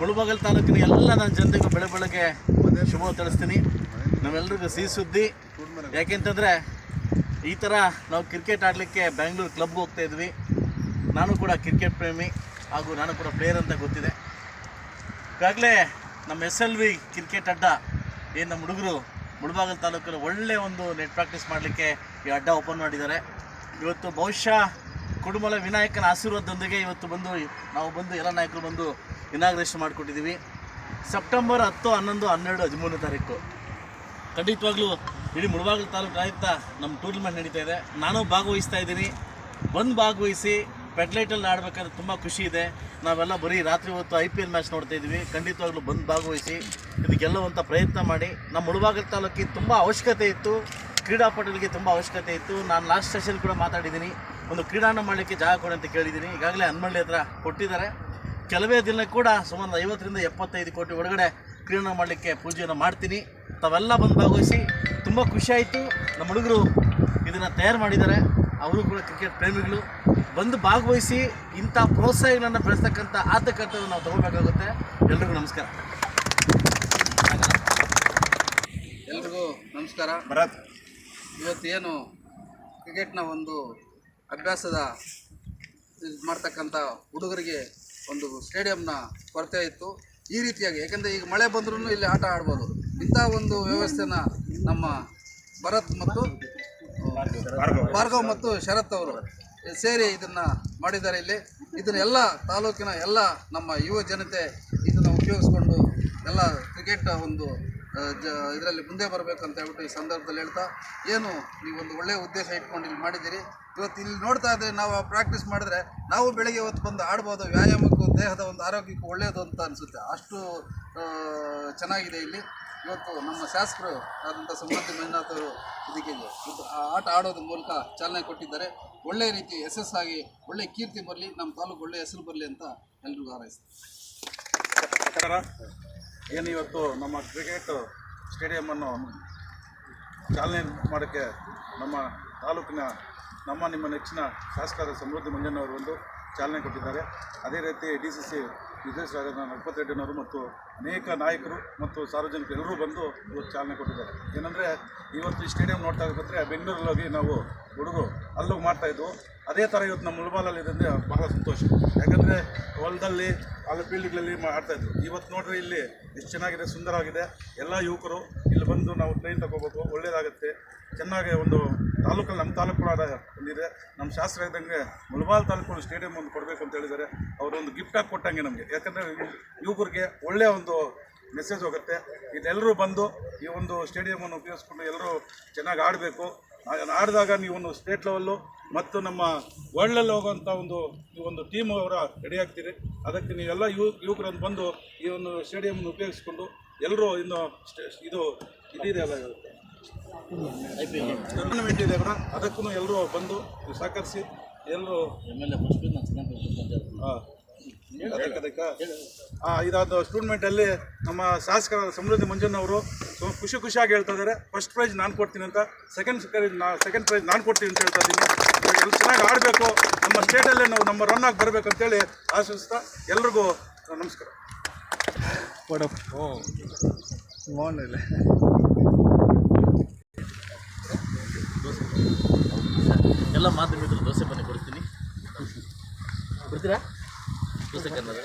ಮುಳುಬಾಗಲ್ ತಾಲೂಕಿನ ಎಲ್ಲ ನನ್ನ ಜನತೆಗೂ ಬೆಳೆ ಬೆಳಗ್ಗೆ ಶುಭ ತಿಳಿಸ್ತೀನಿ. ನಮ್ಮೆಲ್ರಿಗೂ ಸಿಹಿ ಸುದ್ದಿ ಯಾಕೆಂತಂದರೆ ಈ ಥರ ನಾವು ಕ್ರಿಕೆಟ್ ಆಡಲಿಕ್ಕೆ ಬೆಂಗಳೂರು ಕ್ಲಬ್ ಹೋಗ್ತಾ ಇದ್ವಿ. ನಾನು ಕೂಡ ಕ್ರಿಕೆಟ್ ಪ್ರೇಮಿ ಹಾಗೂ ನಾನು ಕೂಡ ಪ್ಲೇಯರ್ ಅಂತ ಗೊತ್ತಿದೆ. ಈಗಾಗಲೇ ನಮ್ಮ ಎಸ್ ಎಲ್ ವಿ ಕ್ರಿಕೆಟ್ ಅಡ್ಡ, ಏನು ನಮ್ಮ ಹುಡುಗರು ಮುಳಬಾಗಲ್ ತಾಲೂಕಲ್ಲಿ ಒಳ್ಳೆ ಒಂದು ನೆಟ್ ಪ್ರಾಕ್ಟೀಸ್ ಮಾಡಲಿಕ್ಕೆ ಈ ಅಡ್ಡ ಓಪನ್ ಮಾಡಿದ್ದಾರೆ. ಇವತ್ತು ಬಹುಶಃ ಕುಡುಮಲ ವಿನಾಯಕನ ಆಶೀರ್ವಾದದೊಂದಿಗೆ ಇವತ್ತು ಬಂದು ನಾವು ಬಂದು ಎಲ್ಲ ನಾಯಕರು ಬಂದು ಇನಾಗ್ರೇಷನ್ ಮಾಡಿಕೊಟ್ಟಿದ್ದೀವಿ. ಸೆಪ್ಟೆಂಬರ್ ಹತ್ತು, ಹನ್ನೊಂದು, ಹನ್ನೆರಡು, ಹದಿಮೂರನೇ ತಾರೀಕು. ಖಂಡಿತವಾಗ್ಲೂ ಇಡೀ ಮುಳಬಾಗಿಲು ತಾಲೂಕು ಆಯುಕ್ತ ನಮ್ಮ ಟೂರ್ನಮೆಂಟ್ ನಡೀತಾ ಇದೆ. ನಾನು ಭಾಗವಹಿಸ್ತಾ ಇದ್ದೀನಿ. ಬಂದು ಭಾಗವಹಿಸಿ ಪೆಟ್ಲೈಟಲ್ಲಿ ಆಡಬೇಕಾದ್ರೆ ತುಂಬ ಖುಷಿ ಇದೆ. ನಾವೆಲ್ಲ ಬರೀ ರಾತ್ರಿ ಹೊತ್ತು ಐ ಪಿ ಎಲ್ ಮ್ಯಾಚ್ ನೋಡ್ತಾ ಇದ್ದೀವಿ. ಖಂಡಿತವಾಗ್ಲೂ ಬಂದು ಭಾಗವಹಿಸಿ ಇದು ಪ್ರಯತ್ನ ಮಾಡಿ ನಮ್ಮ ಮುಳಬಾಗಿಲು ತಾಲೂಕಿಗೆ ತುಂಬ ಅವಶ್ಯಕತೆ ಇತ್ತು. ಕ್ರೀಡಾಪಟುಗಳಿಗೆ ತುಂಬ ಅವಶ್ಯಕತೆ ಇತ್ತು. ನಾನು ಲಾಸ್ಟ್ ಸೆಷನ್ ಕೂಡ ಮಾತಾಡಿದ್ದೀನಿ. ಒಂದು ಕ್ರೀಡಾನ ಮಾಡಲಿಕ್ಕೆ ಜಾಗ ಕೊಡಿ ಅಂತ ಕೇಳಿದ್ದೀನಿ. ಈಗಾಗಲೇ ಹನುಮಳ್ಳಿ ಹತ್ರ ಕೊಟ್ಟಿದ್ದಾರೆ. ಕೆಲವೇ ದಿನ ಕೂಡ ಸುಮಾರು ಐವತ್ತರಿಂದ ಎಪ್ಪತ್ತೈದು ಕೋಟಿ ಒಳಗಡೆ ಕ್ರೀಡಾ ಮಾಡಲಿಕ್ಕೆ ಪೂಜೆಯನ್ನು ಮಾಡ್ತೀನಿ. ತಾವೆಲ್ಲ ಬಂದು ಭಾಗವಹಿಸಿ ತುಂಬ ಖುಷಿ ಆಯಿತು. ನಮ್ಮ ಹುಡುಗರು ಇದನ್ನು ತಯಾರು ಮಾಡಿದ್ದಾರೆ. ಅವರು ಕೂಡ ಕ್ರಿಕೆಟ್ ಪ್ರೇಮಿಗಳು. ಬಂದು ಭಾಗವಹಿಸಿ ಇಂಥ ಪ್ರೋತ್ಸಾಹಗಳನ್ನು ಬೆಳೆಸ್ತಕ್ಕಂಥ ಆತಕರ್ತವ್ಯ ನಾವು ತಗೋಬೇಕಾಗುತ್ತೆ. ಎಲ್ರಿಗೂ ನಮಸ್ಕಾರ. ಎಲ್ರಿಗೂ ನಮಸ್ಕಾರ. ಭರತ್. ಇವತ್ತೇನು ಕ್ರಿಕೆಟ್ನ ಒಂದು ಅಭ್ಯಾಸದ ಇದ್ ಮಾಡ್ತಕ್ಕಂಥ ಹುಡುಗರಿಗೆ ಒಂದು ಸ್ಟೇಡಿಯಂನ ಕೊರತೆ ಇತ್ತು. ಈ ರೀತಿಯಾಗಿ ಯಾಕೆಂದರೆ ಈಗ ಮಳೆ ಬಂದ್ರೂ ಇಲ್ಲಿ ಆಟ ಆಡ್ಬೋದು. ಇಂಥ ಒಂದು ವ್ಯವಸ್ಥೆನ ನಮ್ಮ ಭರತ್ ಮತ್ತು ಭಾರ್ಗವ್. ಮತ್ತು ಶರತ್ ಅವರು ಸೇರಿ ಇದನ್ನು ಮಾಡಿದ್ದಾರೆ ಇಲ್ಲಿ. ಇದನ್ನೆಲ್ಲ ತಾಲೂಕಿನ ಎಲ್ಲ ನಮ್ಮ ಯುವ ಜನತೆ ಇದನ್ನು ಉಪಯೋಗಿಸ್ಕೊಂಡು ಎಲ್ಲ ಕ್ರಿಕೆಟ್ ಒಂದು ಜ, ಇದರಲ್ಲಿ ಮುಂದೆ ಬರಬೇಕು ಅಂತ ಹೇಳ್ಬಿಟ್ಟು ಈ ಸಂದರ್ಭದಲ್ಲಿ ಹೇಳ್ತಾ, ಏನು ನೀವು ಒಂದು ಒಳ್ಳೆಯ ಉದ್ದೇಶ ಇಟ್ಕೊಂಡು ಇಲ್ಲಿ ಮಾಡಿದ್ದೀರಿ. ಇವತ್ತು ಇಲ್ಲಿ ನೋಡ್ತಾ ಇದ್ದರೆ ನಾವು ಪ್ರಾಕ್ಟೀಸ್ ಮಾಡಿದ್ರೆ ನಾವು ಬೆಳಿಗ್ಗೆ ಹೊತ್ತು ಬಂದು ಆಡ್ಬೋದು, ವ್ಯಾಯಾಮಕ್ಕೂ, ದೇಹದ ಒಂದು ಆರೋಗ್ಯಕ್ಕೂ ಒಳ್ಳೆಯದು ಅಂತ ಅನಿಸುತ್ತೆ. ಅಷ್ಟು ಚೆನ್ನಾಗಿದೆ ಇಲ್ಲಿ. ಇವತ್ತು ನಮ್ಮ ಶಾಸಕರು ಆದಂಥ ಸಮೃದ್ಧಿ ಮಂಜುನಾಥ್ ಅವರು ಇದಕ್ಕೆ ಆಟ ಆಡೋದ್ರ ಮೂಲಕ ಚಾಲನೆ ಕೊಟ್ಟಿದ್ದಾರೆ. ಒಳ್ಳೆ ರೀತಿ ಯಶಸ್ಸಾಗಿ ಒಳ್ಳೆ ಕೀರ್ತಿ ಬರಲಿ, ನಮ್ಮ ತಾಲೂಕು ಒಳ್ಳೆ ಹೆಸರು ಬರಲಿ ಅಂತ ಎಲ್ರಿಗೂ ಹಾರೈಸ್ತೀನಿ. ಏನು ಇವತ್ತು ನಮ್ಮ ಕ್ರಿಕೆಟ್ ಸ್ಟೇಡಿಯಮನ್ನು ಚಾಲನೆ ಮಾಡೋಕ್ಕೆ ನಮ್ಮ ತಾಲೂಕಿನ ನಮ್ಮ ನಿಮ್ಮ ನೆಚ್ಚಿನ ಶಾಸಕರ ಸಮೃದ್ಧಿ ಮಂಜಣ್ಣವರು ಒಂದು ಚಾಲನೆ ಕೊಟ್ಟಿದ್ದಾರೆ. ಅದೇ ರೀತಿ ಡಿ ಸಿ ಸಿ ನಿರ್ದೇಶಕರಾದ ನರಪತಿ ಮತ್ತು ಅನೇಕ ನಾಯಕರು ಮತ್ತು ಸಾರ್ವಜನಿಕರು ಎಲ್ಲರೂ ಬಂದು ಇವತ್ತು ಚಾಲನೆ ಕೊಟ್ಟಿದ್ದಾರೆ. ಏನಂದರೆ, ಇವತ್ತು ಈ ಸ್ಟೇಡಿಯಂ ನೋಡ್ತಾ ಇರ್ಬೇಕಾದ್ರೆ ಬೆಂಗಳೂರಲ್ಲಿ ಹೋಗಿ ನಾವು ಹುಡುಗರು ಮಾಡ್ತಾ ಮಾಡ್ತಾಯಿದ್ವು ಅದೇ ಥರ ಇವತ್ತು ನಮ್ಮ ಮುಳಬಾಲಲ್ಲಿ ಇದರಿಂದ ಬಹಳ ಸಂತೋಷ. ಯಾಕಂದರೆ ಹೊಲದಲ್ಲಿ, ಅಲ್ಲಿ ಫೀಲ್ಡ್ಗಳಲ್ಲಿ ಆಡ್ತಾಯಿದ್ರು ಇವತ್ತು ನೋಡ್ರಿ ಇಲ್ಲಿ ಎಷ್ಟು ಚೆನ್ನಾಗಿದೆ, ಸುಂದರವಾಗಿದೆ. ಎಲ್ಲ ಯುವಕರು ಇಲ್ಲಿ ಬಂದು ನಾವು ಟ್ರೈನ್ ತಗೋಬೇಕು ಒಳ್ಳೆಯದಾಗುತ್ತೆ ಚೆನ್ನಾಗಿ ಒಂದು ತಾಲೂಕಲ್ಲಿ, ನಮ್ಮ ತಾಲೂಕು ಕೂಡ ಬಂದಿದೆ ನಮ್ಮ ಶಾಸ್ತ್ರ ಇದ್ದಂಗೆ ಮುಳಬಾಲ್ ತಾಲೂಕು ಸ್ಟೇಡಿಯಂ ಒಂದು ಕೊಡಬೇಕು ಅಂತ ಹೇಳಿದ್ದಾರೆ. ಅವರು ಒಂದು ಗಿಫ್ಟ್ ಆಗಿ ಕೊಟ್ಟಂಗೆ ನಮಗೆ. ಯಾಕಂದರೆ ಯುವಕರಿಗೆ ಒಳ್ಳೆಯ ಒಂದು ಮೆಸೇಜ್ ಹೋಗುತ್ತೆ. ಇದೆಲ್ಲರೂ ಬಂದು ಈ ಒಂದು ಸ್ಟೇಡಿಯಮನ್ನು ಉಪಯೋಗಿಸ್ಕೊಂಡು ಎಲ್ಲರೂ ಚೆನ್ನಾಗಿ ಆಡಬೇಕು. ಆಡಿದಾಗ ನೀವು ಒಂದು ಸ್ಟೇಟ್ ಲೆವೆಲ್ಲು ಮತ್ತು ನಮ್ಮ ವರ್ಲ್ಡಲ್ಲಿ ಹೋಗುವಂಥ ಒಂದು ಈ ಒಂದು ಟೀಮ್ ಅವರ ರೆಡಿ ಆಗ್ತೀರಿ. ಅದಕ್ಕೆ ನೀವೆಲ್ಲ ಯುವ ಯುವಕರನ್ನು ಬಂದು ಈ ಒಂದು ಸ್ಟೇಡಿಯಮ್ನ ಉಪಯೋಗಿಸ್ಕೊಂಡು ಎಲ್ಲರೂ ಇನ್ನು ಸ್ಟೇ ಇದು ಇದಿದೆ ಅಲ್ಲ ಟೂರ್ನಮೆಂಟ್ ಇದೆ ಕೂಡ. ಅದಕ್ಕೂ ಎಲ್ಲರೂ ಬಂದು ಸಹಕರಿಸಿ ಎಲ್ಲರೂ ಹಾಂ. ಅದಕ್ಕೆ ಅದಕ್ಕೆ. ಹಾಂ ಇದಾದ ಟೂರ್ನಮೆಂಟಲ್ಲಿ ನಮ್ಮ ಶಾಸಕರಾದ ಸಮೃದ್ಧಿ ಮಂಜಣ್ಣವರು ತುಂಬ ಖುಷಿ ಖುಷಿಯಾಗಿ ಹೇಳ್ತಾ ಇದ್ದಾರೆ. ಫಸ್ಟ್ ಪ್ರೈಸ್ ನಾನು ಕೊಡ್ತೀನಿ ಅಂತ ಸೆಕೆಂಡ್ ಸೆಕೆಂಡ್ ಪ್ರೈಸ್ ನಾನು ಕೊಡ್ತೀನಿ ಅಂತ ಹೇಳ್ತಾ ಇದ್ದೀನಿ. ಎಲ್ಲ ಚೆನ್ನಾಗಿ ಆಡಬೇಕು. ನಮ್ಮ ಸ್ಟೇಟಲ್ಲೇ ನಾವು ನಮ್ಮ ರನ್ ಆಗಿ ಬರಬೇಕು ಅಂತೇಳಿ ಆಶಿಸ್ತಾ ಎಲ್ರಿಗೂ ನಮಸ್ಕಾರ. ಎಲ್ಲ ಮಾಧ್ಯಮಿದ್ರು ದೋಸೆ ಬನ್ನಿ ಕೊಡ್ತೀನಿ. ಕೊಡ್ತೀರಾ? ದೋಸೆ ಕನ್ನಡ